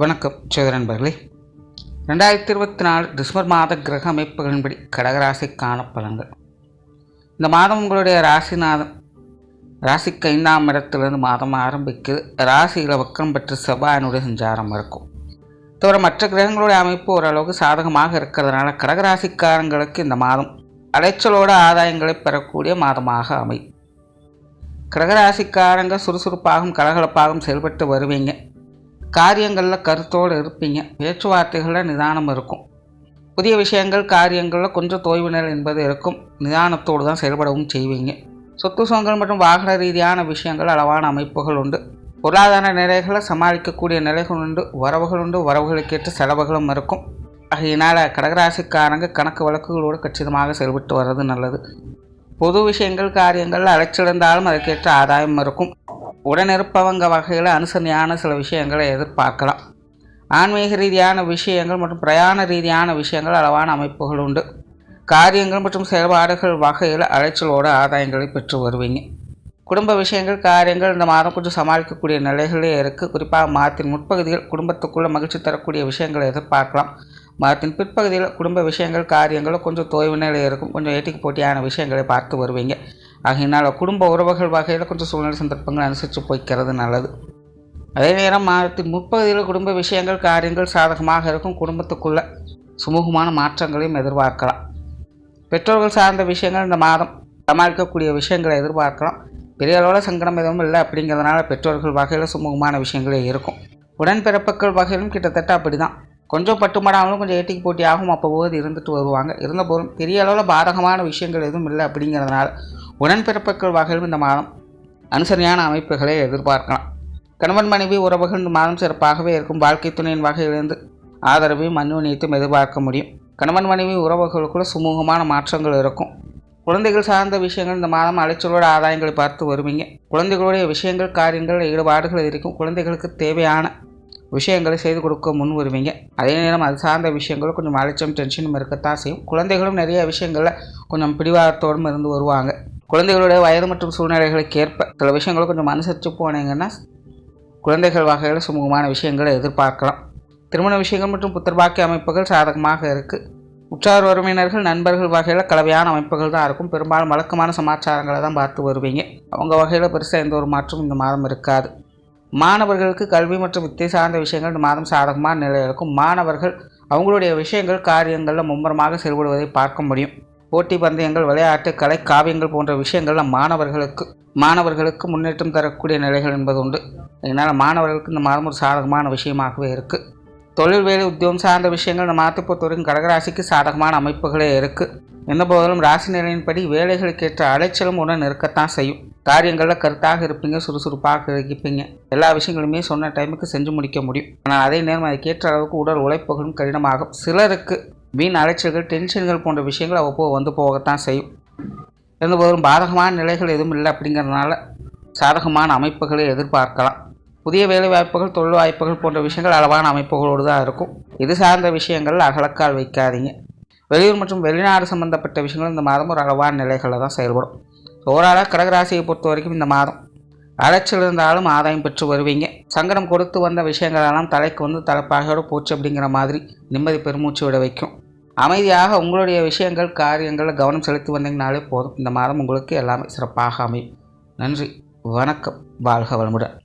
வணக்கம் சேத ரெண்டாயிரத்தி இருபத்தி நாலு டிசம்பர் மாத கிரக அமைப்புகளின்படி கடகராசிக்கான பலன்கள் இந்த மாதம் உங்களுடைய ராசிநாதம் ராசிக்கு ஐந்தாம் இடத்துலேருந்து மாதம் ஆரம்பிக்குது. ராசியில் வக்கம் பெற்று செவ்வாயினுடைய சஞ்சாரம் இருக்கும். தவிர மற்ற கிரகங்களுடைய அமைப்பு ஓரளவுக்கு சாதகமாக இருக்கிறதுனால கடகராசிக்காரங்களுக்கு இந்த மாதம் அலைச்சலோட ஆதாயங்களை பெறக்கூடிய மாதமாக அமையும். கடகராசிக்காரங்க சுறுசுறுப்பாகவும் கலகலப்பாகவும் செயல்பட்டு வருவீங்க. காரியங்களில் கருத்தோடு இருப்பீங்க. பேச்சுவார்த்தைகளில் நிதானம் இருக்கும். புதிய விஷயங்கள் காரியங்களில் கொஞ்சம் தோய்வு நிலை என்பது இருக்கும். நிதானத்தோடு தான் செயல்படவும் செய்வீங்க. சொத்து சுகங்கள் மற்றும் வாகன ரீதியான விஷயங்கள் அளவான அமைப்புகள் உண்டு. பொருளாதார நிலைகளை சமாளிக்கக்கூடிய நிலைகள் உண்டு. வரவுகள் உண்டு. வரவுகளுக்கேற்ற செலவுகளும் இருக்கும். ஆகையினால் கடகராசிக்காரங்க கணக்கு வழக்குகளோடு கச்சிதமாக செயல்பட்டு வர்றது நல்லது. பொது விஷயங்கள் காரியங்கள் அழைச்சிருந்தாலும் அதற்கேற்ற ஆதாயம் இருக்கும். உடனிருப்பவங்க வகையில் அனுசரணையான சில விஷயங்களை எதிர்பார்க்கலாம். ஆன்மீக ரீதியான விஷயங்கள் மற்றும் பிரயாண ரீதியான விஷயங்கள் அளவான அமைப்புகள் உண்டு. காரியங்கள் மற்றும் செயல்பாடுகள் வகையில் அலைச்சலோட ஆதாயங்களை பெற்று வருவீங்க. குடும்ப விஷயங்கள் காரியங்கள் இந்த மாதம் கொஞ்சம் சமாளிக்கக்கூடிய நிலைகளே இருக்குது குறிப்பாக மாதத்தின் முற்பகுதியில் குடும்பத்துக்குள்ளே மகிழ்ச்சி தரக்கூடிய விஷயங்களை எதிர்பார்க்கலாம். மாதத்தின் பிற்பகுதியில் குடும்ப விஷயங்கள் காரியங்களும் கொஞ்சம் தோய்வு நிலை இருக்கும். கொஞ்சம் ஏட்டிக்கு போட்டியான விஷயங்களை பார்த்து வருவீங்க. ஆகையினால் குடும்ப உறவுகள் வகையில் கொஞ்சம் சூழ்நிலை சந்தர்ப்பங்கள் அனுசரித்து போய்க்கிறது நல்லது. அதே நேரம் மாதத்தின் முற்பகுதியில் குடும்ப விஷயங்கள் காரியங்கள் சாதகமாக இருக்கும் குடும்பத்துக்குள்ள சுமூகமான மாற்றங்களையும் எதிர்பார்க்கலாம். பெற்றோர்கள் சார்ந்த விஷயங்கள் இந்த மாதம் சமாளிக்கக்கூடிய விஷயங்களை எதிர்பார்க்கலாம். பெரிய அளவில் சங்கடம் எதுவும் இல்லை அப்படிங்கிறதுனால பெற்றோர்கள் வகையில் சுமூகமான விஷயங்களே இருக்கும். உடன்பிறப்புகள் வகையிலும் கிட்டத்தட்ட அப்படி தான் கொஞ்சம் பட்டுமடாமலும் கொஞ்சம் ஏட்டிக்கு போட்டி ஆகும் அப்போ போது இருந்துட்டு வருவாங்க. இருந்தபோதும் பெரிய அளவில் பாதகமான விஷயங்கள் எதுவும் இல்லை அப்படிங்கிறதுனால உடன்பிறப்புகள் வகையிலும் இந்த மாதம் அனுசரியான அமைப்புகளை எதிர்பார்க்கலாம். கணவன் மனைவி உறவுகள் இந்த மாதம் சிறப்பாகவே இருக்கும். வாழ்க்கை துணையின் வகையிலிருந்து ஆதரவையும் அந்யோன்யத்தையும் எதிர்பார்க்க முடியும். கணவன் மனைவி உறவுகளுக்குள்ள சுமூகமான மாற்றங்கள் இருக்கும். குழந்தைகள் சார்ந்த விஷயங்கள் இந்த மாதம் அலைச்சலோட ஆதாயங்களை பார்த்து வருவீங்க. குழந்தைகளுடைய விஷயங்கள் காரியங்கள் ஈடுபாடுகள் இருக்கும் குழந்தைகளுக்கு தேவையான விஷயங்களை செய்து கொடுக்க முன் வருவீங்க. அதே நேரம் அது சார்ந்த விஷயங்களும் கொஞ்சம் அலைச்சம் டென்ஷனும் இருக்கத்தான் செய்யும். குழந்தைகளும் நிறைய விஷயங்களில் கொஞ்சம் பிடிவாதத்தோடும் இருந்து வருவாங்க. குழந்தைகளுடைய வயது மற்றும் சூழ்நிலைகளுக்கு ஏற்ப சில விஷயங்களை கொஞ்சம் அனுசரித்து போனீங்கன்னா குழந்தைகள் வகையில் சுமூகமான விஷயங்களை எதிர்பார்க்கலாம். திருமண விஷயங்கள் மற்றும் புத்திரபாக்கிய அமைப்புகள் சாதகமாக இருக்குது உற்றார் உறவினர்கள் நண்பர்கள் வகையில் கலவையான அமைப்புகள் தான் இருக்கும். பெரும்பாலும் வழக்கமான சமாச்சாரங்களை தான் பார்த்து வருவீங்க. அவங்க வகையில் பெருசாக எந்த ஒரு மாற்றமும் இந்த மாதம் இருக்காது. மாணவர்களுக்கு கல்வி மற்றும் வித்தை சார்ந்த விஷயங்கள் இந்த மாதம் சாதகமான நிலையில் இருக்கும். மாணவர்கள் அவங்களுடைய விஷயங்கள் காரியங்களில் மும்முரமாக செயல்படுவதை பார்க்க முடியும். போட்டி பந்தயங்கள் விளையாட்டு கலை காவியங்கள் போன்ற விஷயங்கள்லாம் மாணவர்களுக்கு மாணவர்களுக்கு முன்னேற்றம் தரக்கூடிய நிலைகள் என்பது உண்டு இதனால் மாணவர்களுக்கு இந்த மாதம் ஒரு சாதகமான விஷயமாகவே இருக்குது தொழில் வேலை உத்தியோகம் சார்ந்த விஷயங்கள் இந்த மாதத்தை பொறுத்தவரைக்கும் கடகராசிக்கு சாதகமான அமைப்புகளே இருக்குது எந்த போதிலும் ராசி நிலையின்படி வேலைகளுக்கேற்ற அலைச்சலும் உடன் இருக்கத்தான் செய்யும். காரியங்களில் கருத்தாக இருப்பீங்க சுறுசுறுப்பாக இருப்பீங்க. எல்லா விஷயங்களுமே சொன்ன டைமுக்கு செஞ்சு முடிக்க முடியும். ஆனால் அதே நேரம் அதுக்கேற்ற அளவுக்கு உடல் உழைப்புகளும் கடினமாகும். சிலருக்கு வீண் அலைச்சல்கள் டென்ஷன்கள் போன்ற விஷயங்கள் அவ்வப்போது வந்து போகத்தான் செய்யும். இருந்தபோதும் பாதகமான நிலைகள் எதுவும் இல்லை அப்படிங்கிறதுனால சாதகமான அமைப்புகளை எதிர்பார்க்கலாம். புதிய வேலை வாய்ப்புகள் தொழில் வாய்ப்புகள் போன்ற விஷயங்கள் அளவான அமைப்புகளோடு தான் இருக்கும். இது சார்ந்த விஷயங்கள் அகலக்கால் வைக்காதீங்க. வெளியூர் மற்றும் வெளிநாடு சம்பந்தப்பட்ட விஷயங்கள் இந்த மாதம் ஒரு அளவான நிலைகளில் தான் செயல்படும். ஓரளவு கடகராசியை பொறுத்த வரைக்கும் இந்த மாதம் அலைச்சல் இருந்தாலும் ஆதாயம் பெற்று வருவீங்க. சங்கடம் கொடுத்து வந்த விஷயங்களெல்லாம் தலைக்கு வந்து தலைப்பாகையோடு போச்சு அப்படிங்கிற மாதிரி நிம்மதி பெருமூச்சு விட வைக்கும். அமைதியாக உங்களுடைய விஷயங்கள் காரியங்களில் கவனம் செலுத்தி வந்தீங்கனாலே போதும். இந்த மாதம் உங்களுக்கு எல்லாமே சிறப்பாக அமையும். நன்றி வணக்கம். வாழ்க வளமுடன்.